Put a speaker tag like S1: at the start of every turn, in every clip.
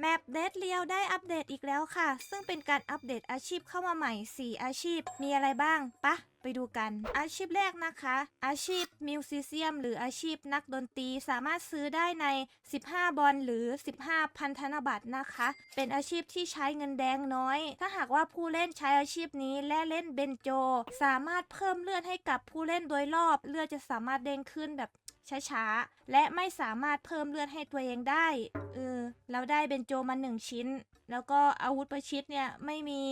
S1: แมปเดดเลียวได้อัปเดตอีกแล้วค่ะ ซึ่งเป็นการอัปเดตอาชีพเข้ามาใหม่ 4 อาชีพ มีอะไรบ้างปะไปดูกัน อาชีพแรกนะคะ อาชีพมิวสิเซียมหรืออาชีพนักดนตรีสามารถซื้อได้ใน 15 บอลหรือ 15 พันธนบัตรนะคะ เป็นอาชีพที่ใช้เงินแดงน้อย ถ้าหากว่าผู้เล่นใช้อาชีพนี้และเล่นเบนโจ สามารถเพิ่มเลือดให้กับผู้เล่นโดยรอบ เลือดจะสามารถเด้งขึ้นแบบ ช้าๆ และไม่สามารถเพิ่มเลือดให้ตัวเองได้ เออ เราได้เบนโจมาหนึ่งชิ้น แล้วก็อาวุธประชิดเนี่ยไม่มี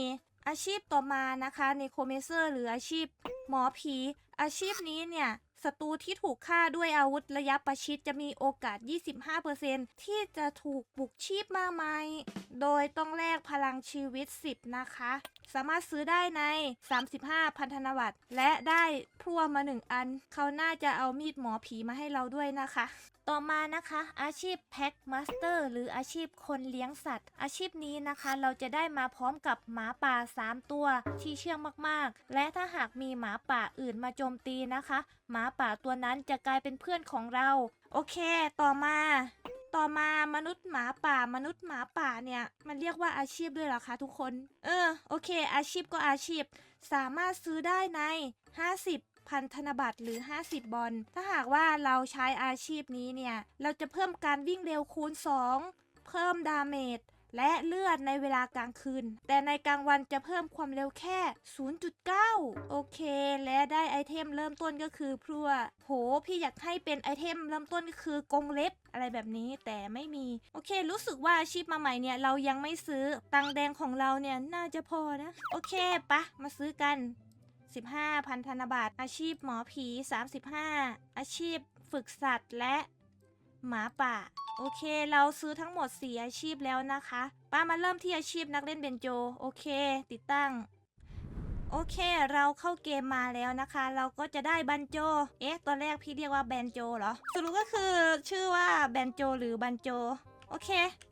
S1: อาชีพต่อมานะคะในโคเมเซอร์หรืออาชีพหมอผี อาชีพนี้เนี่ยศัตรูที่ถูกฆ่าด้วยอาวุธระยะประชิดจะมีโอกาส 25%ที่จะถูกปลุกชีพมาใหม่ โดยต้องแลกพลังชีวิต 10 นะคะ สามารถซื้อได้ใน 35 พันธนบัตรและได้พลั่วมา 1 อัน เขาน่าจะเอามีดหมอผีมาให้เราด้วยนะคะ ต่อมานะคะ อาชีพแพ็กมาสเตอร์หรืออาชีพคนเลี้ยงสัตว์ อาชีพนี้นะคะเราจะได้มาพร้อมกับหมาป่า 3 ตัวที่เชื่องมากๆ และถ้าหากมีหมาป่าอื่นมาโจมตีนะคะ หมาป่าตัวนั้นจะกลายเป็นเพื่อนของเรา โอเค ต่อมา ต่อมามนุษย์หมาป่ามนุษย์หมาป่าเนี่ย มันเรียกว่าอาชีพด้วยเหรอคะทุกคน เออโอเค อาชีพก็อาชีพ สามารถซื้อได้ใน 50พันธนบัตรหรือ 50 บอล ถ้าหากว่าเราใช้อาชีพนี้เนี่ย เราจะเพิ่มการวิ่งเร็วคูณ 2 เพิ่มดาเมจ และเลือดในเวลากลางคืน แต่ในกลางวันจะเพิ่มความเร็วแค่ 0.9 โอเค และได้ไอเทมเริ่มต้นก็คือพลัวโห พี่อยากให้เป็นไอเทมเริ่มต้นก็คือกรงเล็บอะไรแบบนี้แต่ไม่มี โอเค รู้สึกว่าอาชีพมาใหม่เนี่ย เรายังไม่ซื้อตังแดงของเราเนี่ย น่าจะพอนะ โอเคปะมาซื้อกัน 15พันธนบัตรอาชีพหมอผี 35 อาชีพฝึกสัตว์และ หมาป่า โอเค เราซื้อทั้งหมด 4 อาชีพแล้วนะคะ ป้ามาเริ่มที่อาชีพนักเล่นเบนโจ โอเค ติดตั้ง โอเค เราเข้าเกมมาแล้วนะคะ เราก็จะได้บันโจ เอ๊ะ ตอนแรกพี่เรียกว่าแบนโจเหรอ สรุปก็คือชื่อว่าแบนโจหรือบันโจ โอเค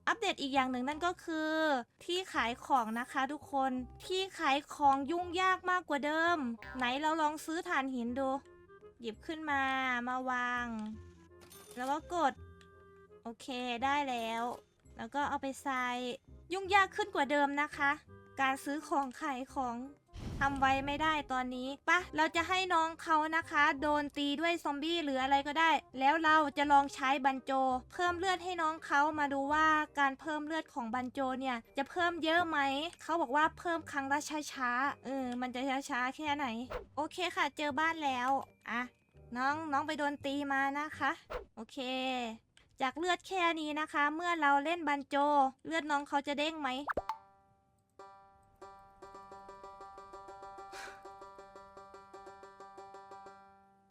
S1: อัปเดตอีกอย่างหนึ่งนั่นก็คือ ที่ขายของนะคะทุกคน ที่ขายของยุ่งยากมากกว่าเดิม ไหนเราลองซื้อถ่านหินดู หยิบขึ้นมา มาวางแล้วก็กด โอเคได้แล้ว แล้วก็เอาไปใส่ยุ่งยากขึ้นกว่าเดิมนะคะ การซื้อของขายของทำไว้ไม่ได้ตอนนี้ปะเราจะให้น้องเขานะคะ โดนตีด้วยซอมบี้หรืออะไรก็ได้ แล้วเราจะลองใช้บันโจ เพิ่มเลือดให้น้องเขามาดูว่าการเพิ่มเลือดของบันโจเนี่ย จะเพิ่มเยอะไหม เขาบอกว่าเพิ่มครั้งละช้าๆเออมันจะช้าๆแค่ไหน โอเคค่ะ เจอบ้านแล้ว อะ น้องน้องไปโดนตีมานะคะ โอเค จากเลือดแค่นี้นะคะ เมื่อเราเล่นบันโจ เลือดน้องเขาจะเด้งไหม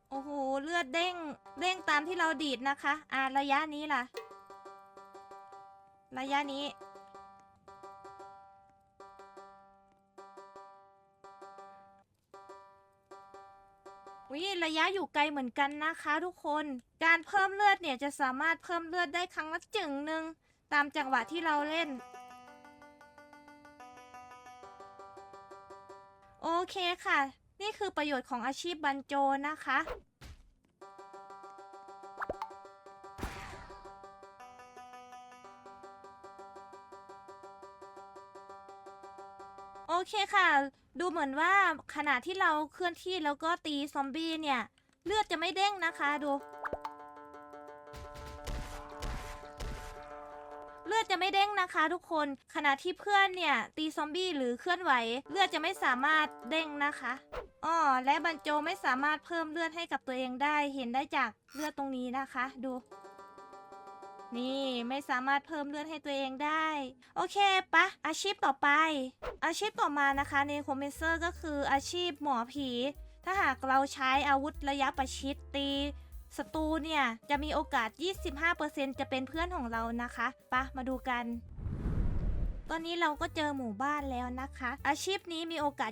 S1: โอ้โห เลือดเด้ง เด้งตามที่เราดีดนะคะ อ่าระยะนี้ล่ะ ระยะนี้ ระยะอยู่ไกลเหมือนกันนะคะทุกคน การเพิ่มเลือดเนี่ยจะสามารถเพิ่มเลือดได้ครั้งละจึงหนึ่งตามจังหวะที่เราเล่น โอเคค่ะ นี่คือประโยชน์ของอาชีพบันโจนะคะ โอเคค่ะ ดูเหมือนว่าขณะที่เราเคลื่อนที่แล้วก็ตีซอมบี้เนี่ย เลือดจะไม่เด้งนะคะดู เลือดจะไม่เด้งนะคะทุกคนขณะที่เพื่อนเนี่ย ตีซอมบี้หรือเคลื่อนไหว เลือดจะไม่สามารถเด้งนะคะอ๋อและบันโจไม่สามารถเพิ่มเลือดให้กับตัวเองได้ เห็นได้จากเลือดตรงนี้นะคะ ดู นี่ไม่สามารถเพิ่มเลือดให้ตัวเองได้ โอเคปะอาชีพต่อไป อาชีพต่อมานะคะในคอมเมนเซอร์ก็คืออาชีพหมอผี ถ้าหากเราใช้อาวุธระยะประชิดตีศัตรูเนี่ยจะมีโอกาส 25%จะเป็นเพื่อนของเรานะคะปะมาดูกัน ตอนนี้เราก็เจอหมู่บ้านแล้วนะคะ อาชีพนี้มีโอกาส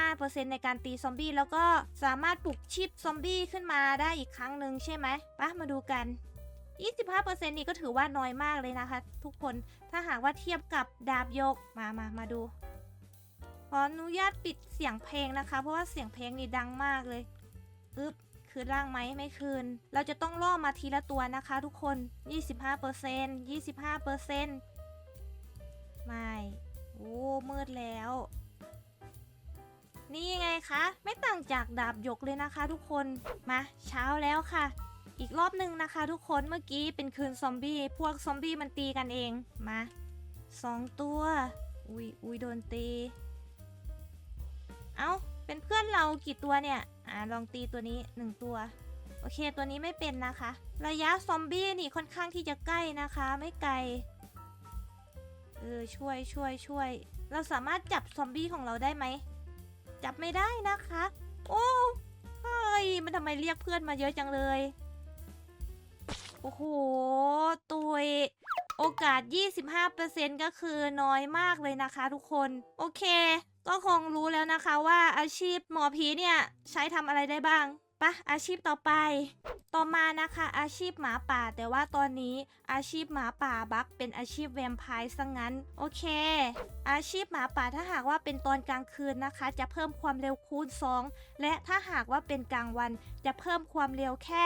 S1: 25%ในการตีซอมบี้แล้วก็สามารถปลุกชีพซอมบี้ขึ้นมาได้อีกครั้งหนึ่งใช่ไหมปะมาดูกัน 25%นี่ก็ถือว่าน้อยมากเลยนะคะ ทุกคนถ้าหากว่าเทียบกับดาบยกมามามาดู ขออนุญาตปิดเสียงเพลงนะคะ เพราะว่าเสียงเพลงนี่ดังมากเลยอึ๊บคืนร่างไหมไม่คืน เราจะต้องล่อมาทีละตัวนะคะทุกคน 25% 25%ไม่ โอ้ มืดแล้ว นี่ไงคะ ไม่ต่างจากดาบยกเลยนะคะทุกคน มาเช้าแล้วค่ะ อีกรอบหนึ่งนะคะ ทุกคนเมื่อกี้เป็นคืนซอมบี้พวกซอมบี้มันตีกันเองมาสองตัว อุ้ยอุ้ยโดนตี เอา้าเป็นเพื่อนเรากี่ตัวเนี่ยอ่าลองตีตัวนี้หนึ่งตัว โอเคตัวนี้ไม่เป็นนะคะ ระยะซอมบี้นี่ค่อนข้างที่จะใกล้นะคะ ไม่ไกลเออช่วยช่วยช่วย เราสามารถจับซอมบี้ของเราได้ไหม จับไม่ได้นะคะ โอ้เฮ้ยมันทำไมเรียกเพื่อนมาเยอะจังเลย โอ้โห ตุย โอกาส 25%ก็คือน้อยมากเลยนะคะทุกคน โอเค ก็คงรู้แล้วนะคะว่าอาชีพหมอผีเนี่ย ใช้ทำอะไรได้บ้าง ปะอาชีพต่อไป ต่อมานะคะอาชีพหมาป่า แต่ว่าตอนนี้อาชีพหมาป่าบักเป็นอาชีพแวมไพร์ซะงั้น โอเค อาชีพหมาป่าถ้าหากว่าเป็นตอนกลางคืนนะคะ จะเพิ่มความเร็วคูณ 2 และถ้าหากว่าเป็นกลางวันจะเพิ่มความเร็วแค่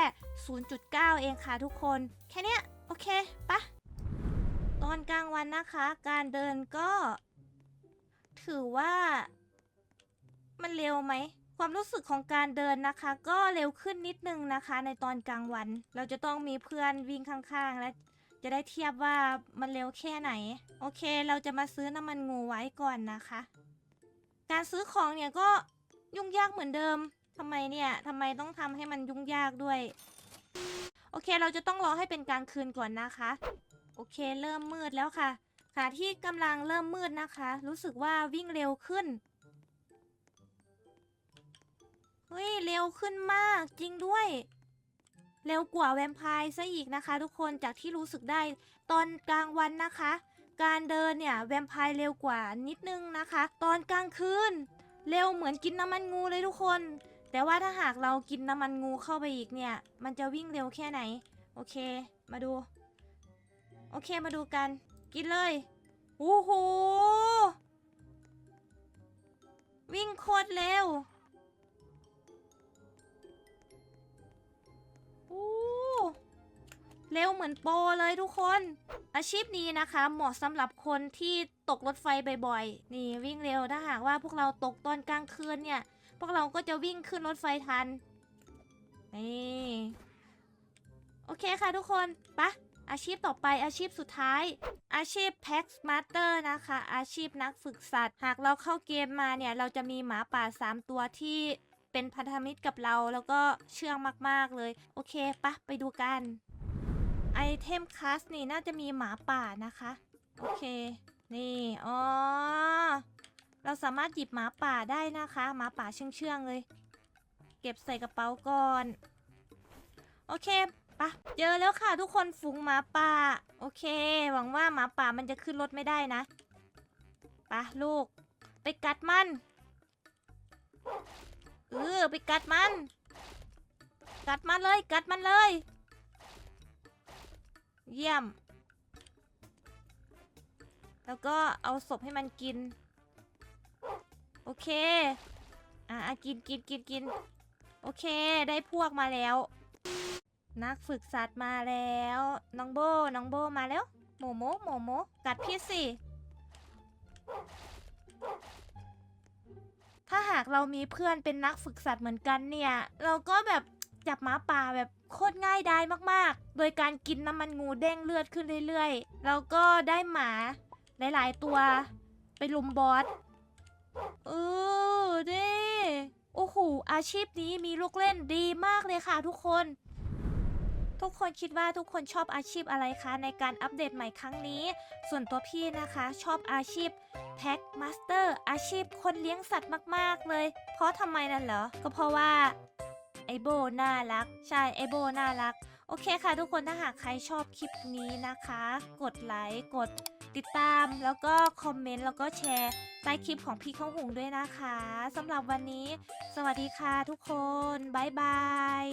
S1: 0.9 เองค่ะทุกคน แค่นี้โอเคปะตอนกลางวันนะคะ การเดินก็ ถือว่า มันเร็วไหม ความรู้สึกของการเดินนะคะ ก็เร็วขึ้นนิดนึงนะคะ ในตอนกลางวัน เราจะต้องมีเพื่อนวิ่งข้างๆ และจะได้เทียบว่ามันเร็วแค่ไหน โอเค เราจะมาซื้อน้ำมันงูไว้ก่อนนะคะ การซื้อของเนี่ยก็ยุ่งยากเหมือนเดิมทำไมเนี่ยทำไมต้องทำให้มันยุ่งยากด้วย โอเค เราจะต้องรอให้เป็นกลางคืนก่อนนะคะ โอเค เริ่มมืดแล้วค่ะขณะที่กำลังเริ่มมืดนะคะ รู้สึกว่าวิ่งเร็วขึ้น ฮ้ยเร็วขึ้นมากจริงด้วย เร็วกว่าแวมไพร์ซะอีกนะคะ ทุกคนจากที่รู้สึกได้ตอนกลางวันนะคะ การเดินเนี่ยแวมไพร์เร็วกว่านิดนึงนะคะ ตอนกลางคืนเร็วเหมือนกินน้ำมันงูเลยทุกคน แต่ว่าถ้าหากเรากินน้ำมันงูเข้าไปอีกเนี่ย มันจะวิ่งเร็วแค่ไหน โอเค มาดู โอเคมาดูกัน กินเลยโอ้โหวิ่งโคตรเร็ว เร็วเหมือนโปเลยทุกคน อาชีพนี้นะคะ เหมาะสำหรับคนที่ตกรถไฟบ่อยๆ นี่วิ่งเร็วถ้าหากว่าพวกเราตกตอนกลางคืนเนี่ย พวกเราก็จะวิ่งขึ้นรถไฟทัน นี่โอเคค่ะทุกคนปะอาชีพต่อไปอาชีพสุดท้าย อาชีพแพ็กมาสเตอร์นะคะ อาชีพนักฝึกสัตว์ หากเราเข้าเกมมาเนี่ย เราจะมีหมาป่า 3 ตัวที่เป็นพันธมิตรกับเราแล้วก็เชื่องมาก ๆ เลย โอเคปะไปดูกัน ไอเทมคัสนี่น่าจะมีหมาป่านะคะ โอเค นี่อ๋อเราสามารถหยิบหมาป่าได้นะคะหมาป่าเชื่องๆเลย เก็บใส่กระเป๋าก่อน โอเคปะเจอแล้วค่ะทุกคนฝูงหมาป่า โอเค หวังว่าหมาป่ามันจะขึ้นรถไม่ได้นะปะลูก ไปกัดมันเออไปกัดมัน กัดมันเลย กัดมันเลย เยี่ยม แล้วก็เอาศพให้มันกิน โอเค อะกินกินกินกิน โอเค ได้พวกมาแล้ว นักฝึกสัตว์มาแล้ว น้องโบ น้องโบมาแล้ว โมโม โมโม กัดพี่สิ ถ้าหากเรามีเพื่อนเป็นนักฝึกสัตว์เหมือนกันเนี่ย เราก็แบบ จับหมาป่าแบบโคตรง่ายดายมากๆ โดยการกินน้ำมันงูเด้งเลือดขึ้นเรื่อยๆ แล้วก็ได้หมาหลายๆตัว ไปลุมบอสเออเด้โอ้โหอาชีพนี้มีลูกเล่นดีมากเลยค่ะทุกคน ทุกคนคิดว่าทุกคนชอบอาชีพอะไรคะ ในการอัปเดตใหม่ครั้งนี้ ส่วนตัวพี่นะคะชอบอาชีพแพ็กมาสเตอร์อาชีพคนเลี้ยงสัตว์มาก ๆ เลย เพราะทำไมนั่นเหรอ ก็เพราะว่า ไอโบน่ารัก ใช่ไอโบน่ารัก โอเคค่ะทุกคนถ้าหากใครชอบคลิปนี้นะคะ กดไลค์กดติดตามแล้วก็คอมเมนต์แล้วก็แชร์ใต้คลิปของพี่ข้าวหุงด้วยนะคะสำหรับวันนี้ สวัสดีค่ะทุกคน บ๊ายบาย